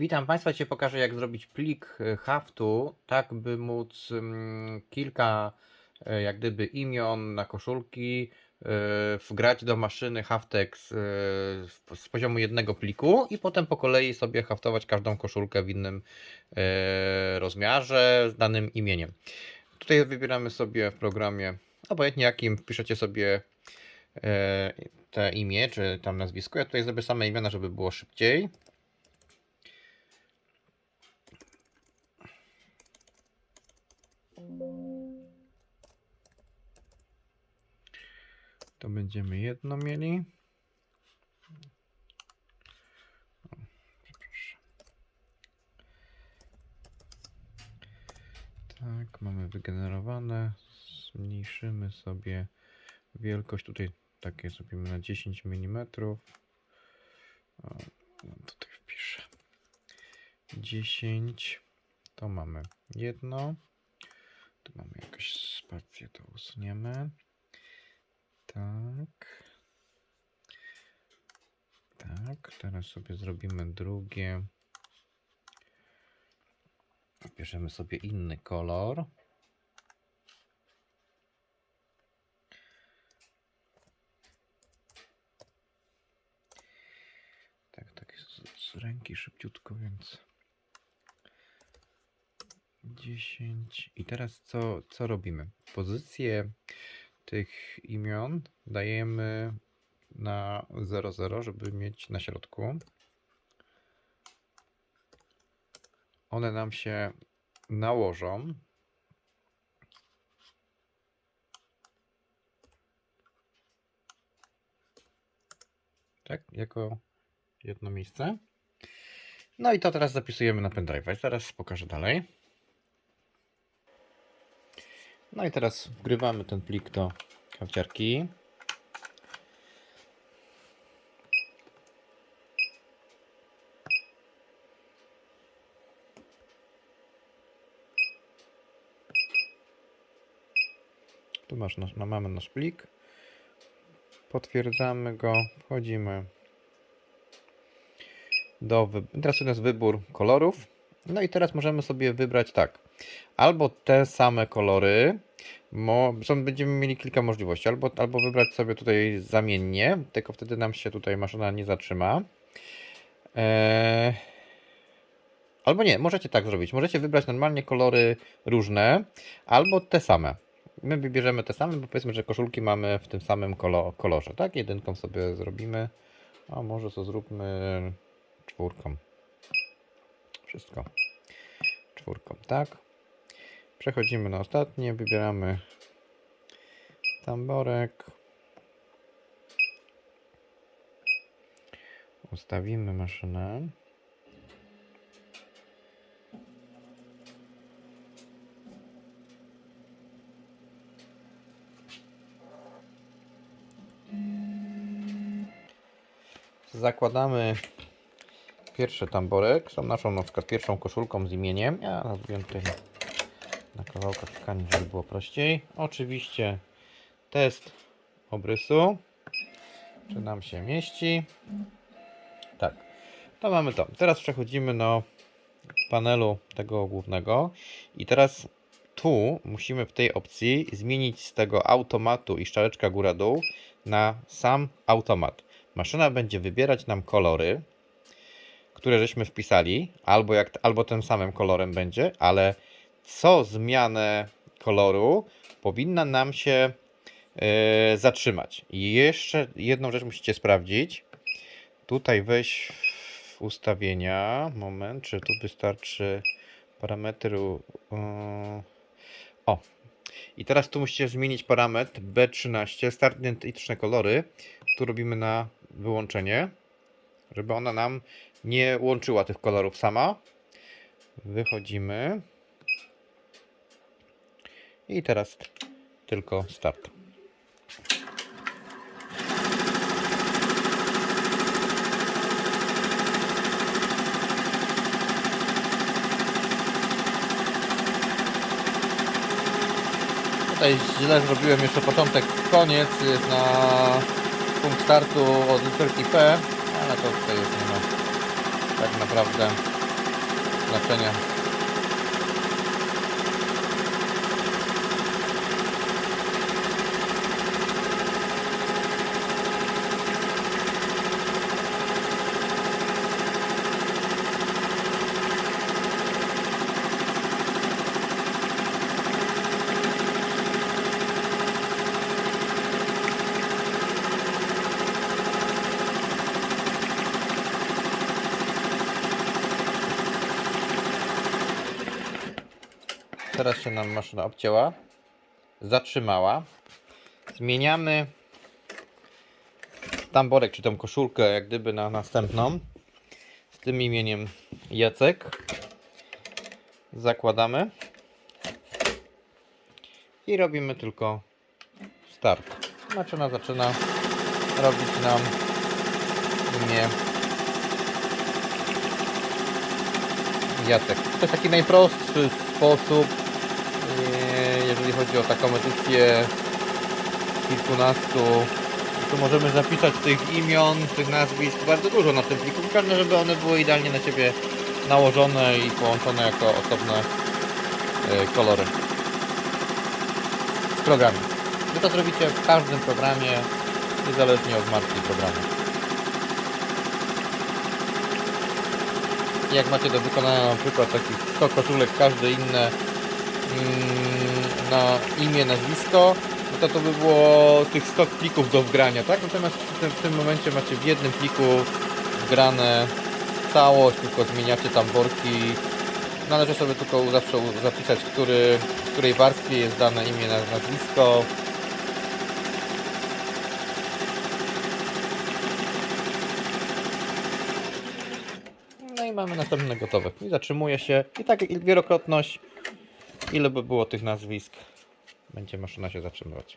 Witam Państwa, dzisiaj pokażę jak zrobić plik e, haftu, tak by móc mm, kilka e, jak gdyby imion na koszulki e, wgrać do maszyny Haftex z- poziomu jednego pliku i potem po kolei sobie haftować każdą koszulkę w innym rozmiarze z danym imieniem. Tutaj wybieramy sobie w programie obojętnie jakim, wpiszecie sobie te imię czy tam nazwisko. Ja tutaj zrobię same imiona, żeby było szybciej. To będziemy jedno mieli. Tak, mamy wygenerowane. Zmniejszymy sobie wielkość. Tutaj takie zrobimy na 10 mm. O, tutaj wpiszę. 10. To mamy jedno. Tu mamy jakąś spację, to usuniemy. Tak. Tak, teraz sobie zrobimy drugie. Bierzemy sobie inny kolor. Tak, tak z, z ręki szybciutko, więc 10. I teraz co, co robimy? Pozycję tych imion dajemy na 00, żeby mieć na środku. One nam się nałożą. Tak, jako jedno miejsce. No i to teraz zapisujemy na pendrive. Zaraz pokażę dalej. No i teraz wgrywamy ten plik do karciarki. Tu masz nasz, no, mamy nasz plik. Potwierdzamy go, wchodzimy do. Teraz nas wybór kolorów. No i teraz możemy sobie wybrać tak. Albo te same kolory. Mo, będziemy mieli kilka możliwości. Albo, albo wybrać sobie tutaj zamiennie, tylko wtedy nam się tutaj maszyna nie zatrzyma. Eee, albo nie, możecie tak zrobić. Możecie wybrać normalnie kolory różne, albo te same. My wybierzemy te same, bo powiedzmy, że koszulki mamy w tym samym kolo, kolorze, tak? Jedynką sobie zrobimy. A może to zróbmy czwórką. Wszystko. Czwórką, tak? Przechodzimy na ostatnie, wybieramy tamborek. Ustawimy maszynę. Zakładamy pierwszy tamborek. Są naszą na przykład pierwszą koszulką z imieniem. Ja zrobiłem tutaj kawałkach tkanin, żeby było prościej. Oczywiście test obrysu. Czy nam się mieści? Tak. To mamy to. Teraz przechodzimy do panelu tego głównego. I teraz tu musimy w tej opcji zmienić z tego automatu i szczeleczka góra-dół na sam automat. Maszyna będzie wybierać nam kolory, które żeśmy wpisali, albo, jak, albo tym samym kolorem będzie, ale co zmianę koloru powinna nam się e, zatrzymać. I jeszcze jedną rzecz musicie sprawdzić. Tutaj weź w ustawienia. Moment, czy tu wystarczy parametru. e, o. I teraz tu musicie zmienić parametr B13, start identyczne kolory. Tu robimy na wyłączenie, żeby ona nam nie łączyła tych kolorów sama. Wychodzimy. I teraz tylko start. Tutaj źle zrobiłem jeszcze początek, koniec jest na punkt startu od literki P, ale to tutaj już nie ma tak naprawdę znaczenia. Teraz się nam maszyna obcięła, zatrzymała. Zmieniamy tamborek, czy tą koszulkę, jak gdyby na następną. Z tym imieniem Jacek. Zakładamy. I robimy tylko start. Maszyna zaczyna robić nam imię Jacek. To jest taki najprostszy sposób, jeżeli chodzi o taką edycję kilkunastu. Tu możemy zapisać tych imion, tych nazwisk bardzo dużo na tym pliku. Ważne, żeby one były idealnie na Ciebie nałożone i połączone jako osobne e, kolory w programie. Wy to zrobicie w każdym programie, niezależnie od marki programu. jak macie do wykonania na przykład takich 100 koszulek, każde inne na imię, nazwisko, no to to by było tych 100 plików do wgrania, tak? Natomiast w tym, momencie macie w jednym pliku wgrane całość, tylko zmieniacie tam worki. Należy sobie tylko zawsze zapisać, który, której warstwie jest dane imię, naz- nazwisko. No i mamy następne gotowe. I zatrzymuje się. I tak jak wielokrotność, ile by było tych nazwisk, będzie maszyna się zatrzymywać.